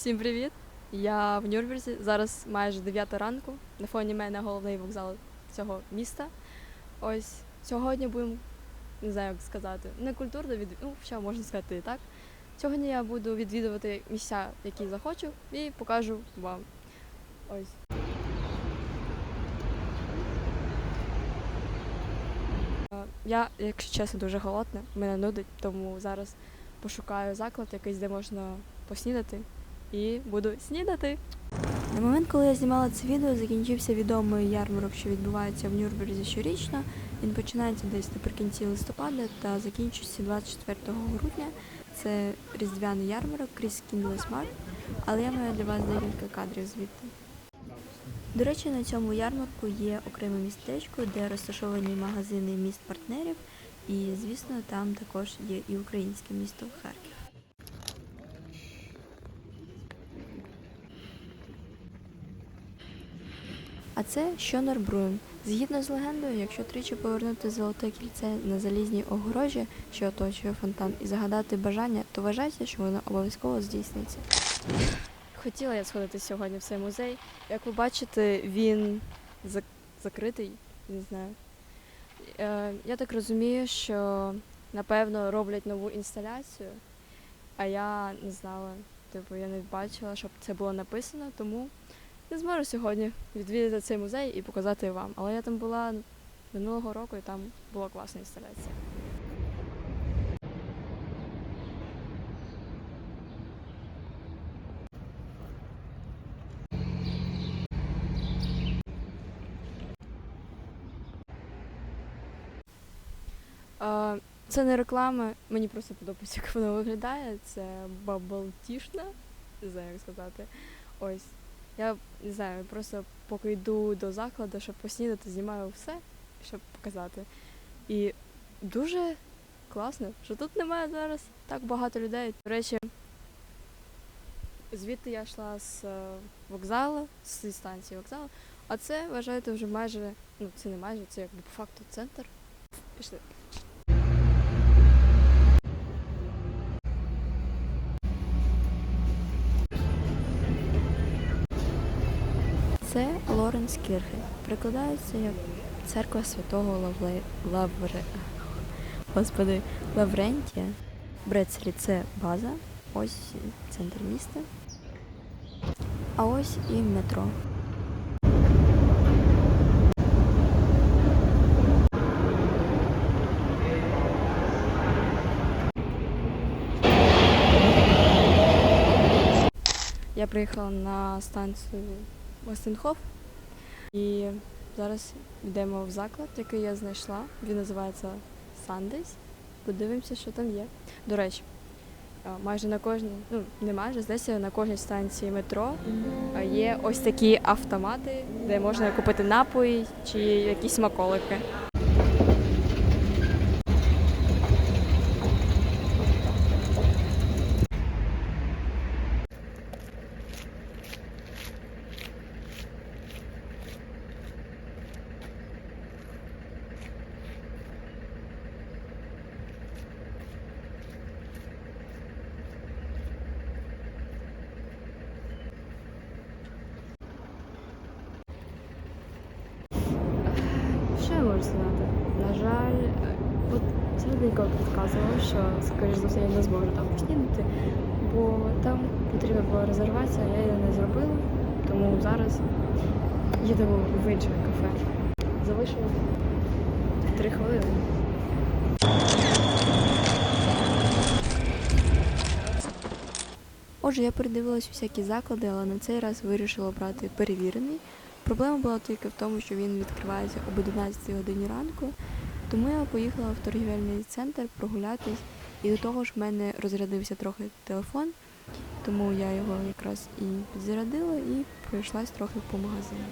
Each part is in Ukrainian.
Всім привіт! Я в Нюрнберзі. Зараз майже 9 ранку. На фоні мене головний вокзал цього міста. Ось сьогодні будемо, не знаю, як сказати, не культурно від... ну, що можна сказати і так. Сьогодні я буду відвідувати місця, які захочу, і покажу вам. Ось. Я, якщо чесно, дуже голодна, мене нудить, тому зараз пошукаю заклад якийсь, де можна поснідати і буду снідати. На момент, коли я знімала це відео, закінчився відомий ярмарок, що відбувається в Нюрнберзі щорічно. Він починається десь наприкінці листопада та закінчується 24 грудня. Це різдвяний ярмарок крізь Kindle Smart, але я маю для вас декілька кадрів звідти. До речі, на цьому ярмарку є окреме містечко, де розташовані магазини міст партнерів, і звісно, там також є і українське місто Харків. А це Щонорбруєм. Згідно з легендою, якщо тричі повернути золоте кільце на залізній огорожі, що оточує фонтан, і загадати бажання, то вважайте, що воно обов'язково здійсниться. Хотіла я сходити сьогодні в цей музей. Як ви бачите, він зак- закритий, не знаю. Е, я так розумію, що напевно роблять нову інсталяцію, а я не знала, типу, я не бачила, щоб це було написано, тому не зможу сьогодні відвідати цей музей і показати вам. Але я там була минулого року і там була класна інсталяція. Це не реклама, мені просто подобається, як воно виглядає. Це бабалтішна, не знаю, як сказати. Ось. Я не знаю, просто поки йду до закладу, щоб поснідати, знімаю все, щоб показати. І дуже класно, що тут немає зараз так багато людей. До речі, звідти я йшла з е, вокзалу, з станції вокзалу, а це вважаєте вже майже, ну це не майже, це якби по факту центр. Пішли. Це Лоренс Кірхи. Прикладається як церква святого Лавле... Лавре... Господи, Лаврентія. Брецелі це база, ось центр міста. А ось і метро. Я приїхала на станцію Остенхоф і зараз йдемо в заклад, який я знайшла. Він називається Sundays. Подивимося, що там є. До речі, майже на кожній, ну не майже, здається, на кожній станції метро є ось такі автомати, де можна купити напої чи якісь смаколики. Що я можу сказати? На жаль, е, от підказувала, що, скоріш за все, я не зможу там поснідати, бо там потрібна була резервація, я її не зробила, тому зараз їдемо в інше кафе. Залишилось три хвилини. Отже, я передивилась всякі заклади, але на цей раз вирішила брати перевірений. Проблема була тільки в тому, що він відкривається об 11 годині ранку, тому я поїхала в торгівельний центр прогулятись, і до того ж в мене розрядився трохи телефон, тому я його якраз і підзарядила і пройшлась трохи по магазину.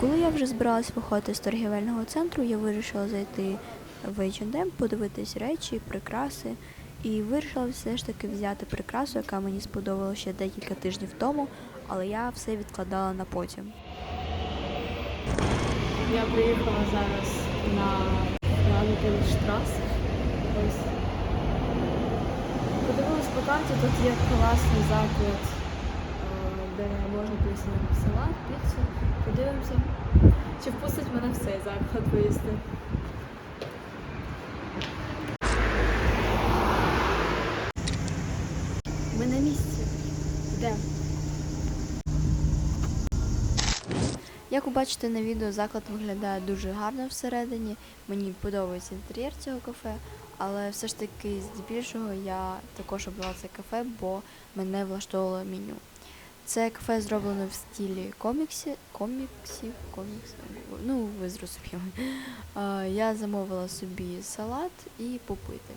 Коли я вже збиралась виходити з торгівельного центру, я вирішила зайти в H&M, подивитись речі, прикраси, і вирішила все ж таки взяти прикрасу, яка мені сподобалася ще декілька тижнів тому, але я все відкладала на потім. Я приїхала зараз на. Ось. Подивилась по карті тут є класний заклад, е, де можна поїсти салат, піцу. Подивимося, чи впустить мене в цей заклад поїсти. Ми на місці. Йдемо. Як ви бачите на відео, заклад виглядає дуже гарно всередині. Мені подобається інтер'єр цього кафе, але все ж таки здебільшого я також обрала це кафе, бо мене влаштовувало меню. Це кафе зроблено в стилі коміксі, коміксів, коміксів, ну ви зрозуміли. Я замовила собі салат і попити.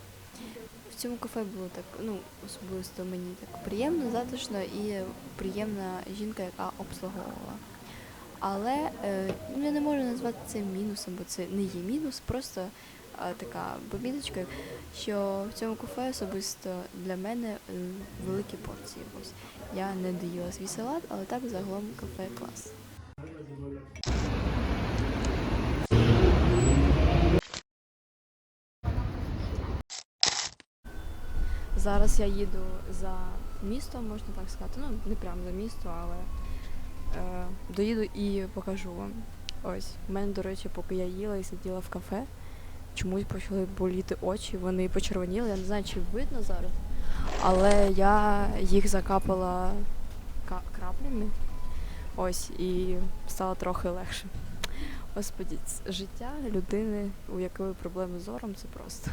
В цьому кафе було так, ну, особисто мені так приємно, затишно і приємна жінка, яка обслуговувала. Але е, ну, я не можу назвати це мінусом, бо це не є мінус, просто е, така поміточка, що в цьому кафе особисто для мене е, великі порції. Ось я не доїла свій салат, але так загалом кафе клас. Зараз я їду за місто, можна так сказати. Ну, не прямо за місто, але доїду і покажу вам. Ось, у мене, до речі, поки я їла і сиділа в кафе, чомусь почали боліти очі, вони почервоніли, я не знаю, чи видно зараз. Але я їх закапала краплями. Ось, і стало трохи легше. Господі, життя людини, у якої проблеми з зором, це просто.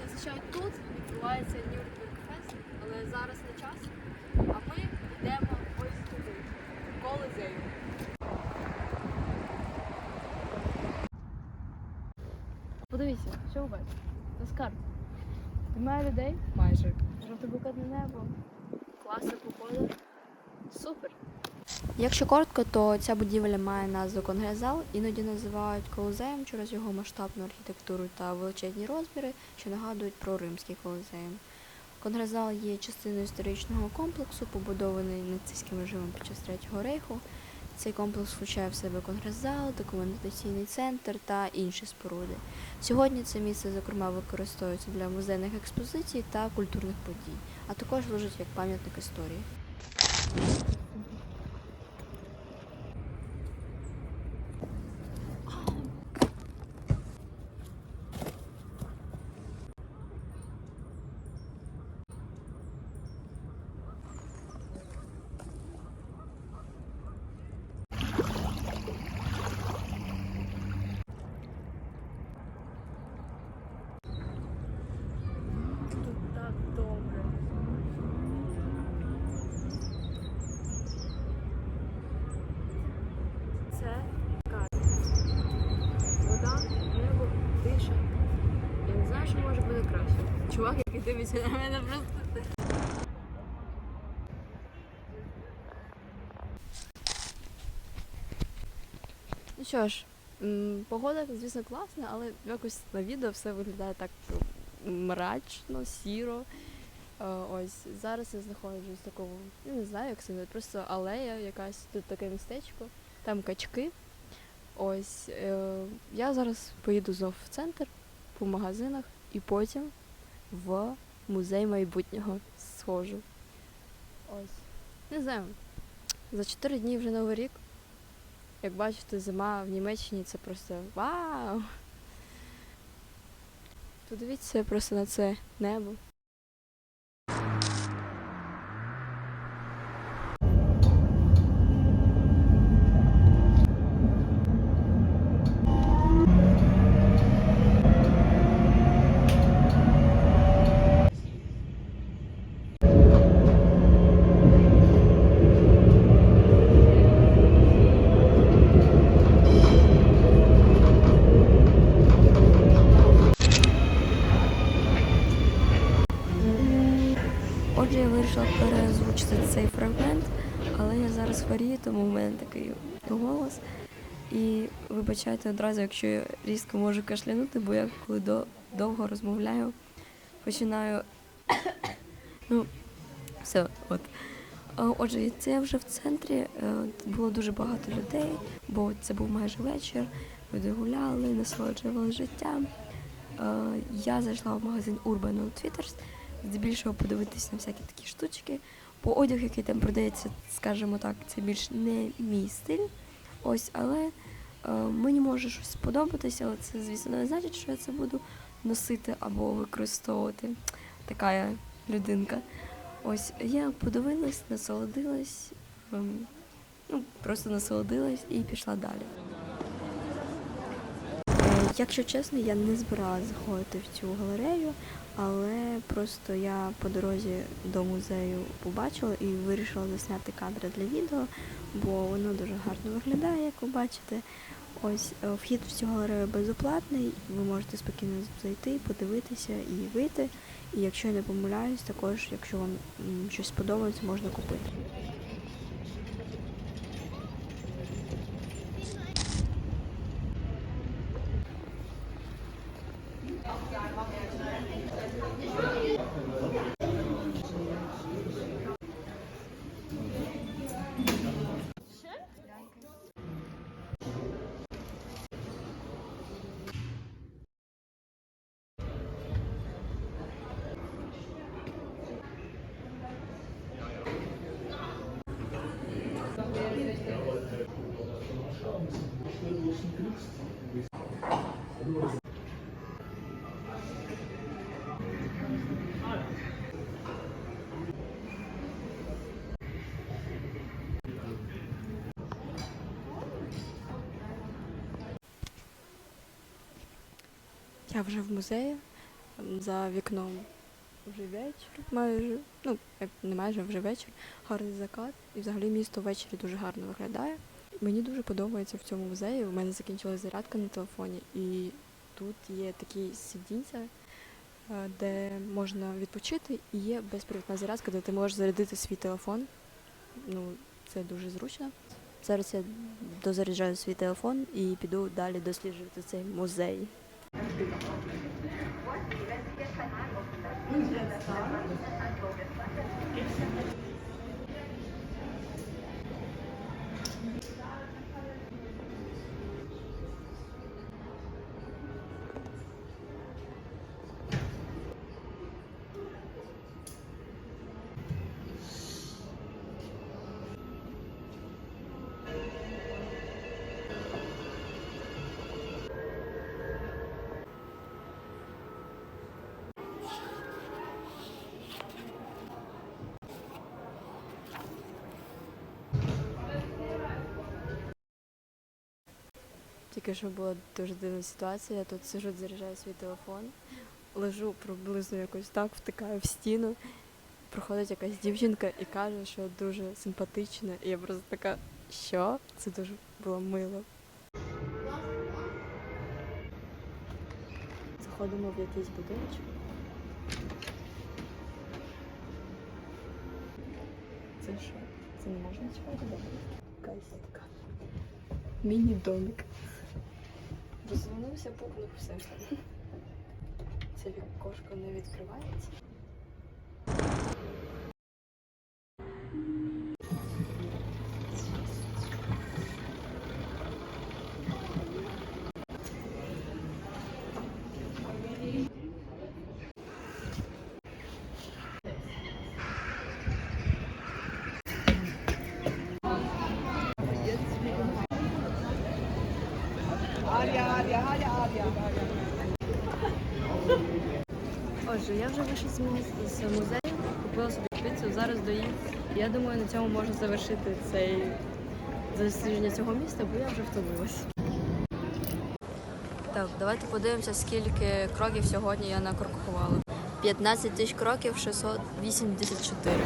Зазвичай тут відбувається Нюрнберг Фест, але зараз не час. А ми йдемо ось туди, в колизею. Подивіться, що ви бачите? Це скарб. Немає людей? Майже. Жовто-блакитне небо. Класна погода. Супер. Якщо коротко, то ця будівля має назву конгрес-зал, іноді називають колизеєм через його масштабну архітектуру та величезні розміри, що нагадують про римський колизеєм. Конгрес-зал є частиною історичного комплексу, побудований нацистським режимом під час Третього рейху. Цей комплекс включає в себе конгрес-зал, документаційний центр та інші споруди. Сьогодні це місце, зокрема, використовується для музейних експозицій та культурних подій, а також служить як пам'ятник історії. Тут так добре. Це казка. Вода, небо, тиша. Я не знаю, що може бути краще. Чувак, який дивиться на мене просто. Ну що ж, погода, звісно, класна, але якось на відео все виглядає так мрачно, сіро. Е, Ось зараз я знаходжусь в такому, я не знаю, як це назвати, просто алея якась, тут таке містечко, там качки. Ось е, я зараз поїду знов в центр по магазинах і потім в музей майбутнього схожу. Ось. Не знаю. За 4 дні вже новий рік. Як бачите, зима в Німеччині це просто вау! Подивіться просто на це небо. Вирішила переозвучити цей фрагмент, але я зараз хворію, тому в мене такий голос. І вибачайте одразу, якщо я різко можу кашлянути, бо я коли до, довго розмовляю, починаю. ну, все, от. Отже, це вже в центрі. е, Було дуже багато людей, бо це був майже вечір. Люди гуляли, насолоджували життям. Е, Я зайшла в магазин Urban Outfitters, здебільшого подивитися на всякі такі штучки. Бо одяг, який там продається, скажімо так, це більш не мій стиль. Ось, але е, мені може щось сподобатися, але це, звісно, не значить, що я це буду носити або використовувати. Така я людинка. Ось я подивилась, насолодилась, ем, ну, просто насолодилась і пішла далі. Е, Якщо чесно, я не збиралася заходити в цю галерею, але просто я по дорозі до музею побачила і вирішила засняти кадри для відео, бо воно дуже гарно виглядає, як ви бачите. Ось е, вхід в цю галерею безоплатний, ви можете спокійно зайти, подивитися і вийти. І якщо я не помиляюсь, також, якщо вам щось сподобається, можна купити. Я вже в музеї за вікном вже вечір, майже, ну, як не майже вже вечір, гарний закат. І взагалі місто ввечері дуже гарно виглядає. Мені дуже подобається в цьому музеї. У мене закінчилась зарядка на телефоні, і тут є такі сидінця, е, де можна відпочити, і є безпровідна зарядка, де ти можеш зарядити свій телефон. Ну, це дуже зручно. Зараз я дозаряджаю свій телефон і піду далі досліджувати цей музей. Thank you. Тільки що була дуже дивна ситуація. Я тут сижу, заряджаю свій телефон, лежу приблизно якось так, втикаю в стіну. Проходить якась дівчинка і каже, що дуже симпатична. І я просто така, що? Це дуже було мило. Заходимо в якийсь будиночок. Це що? Це не можна чекати? Якась така. Міні-домик. Дозвонився, пукнув все. Це вікошко не відкривається. Отже, я вже вийшла з музею, купила собі піцу, зараз доїм. Я думаю, на цьому можна завершити цей дослідження цього міста, бо я вже втомилась. Так, давайте подивимося, скільки кроків сьогодні я накрокувала. 15 тисяч кроків 684.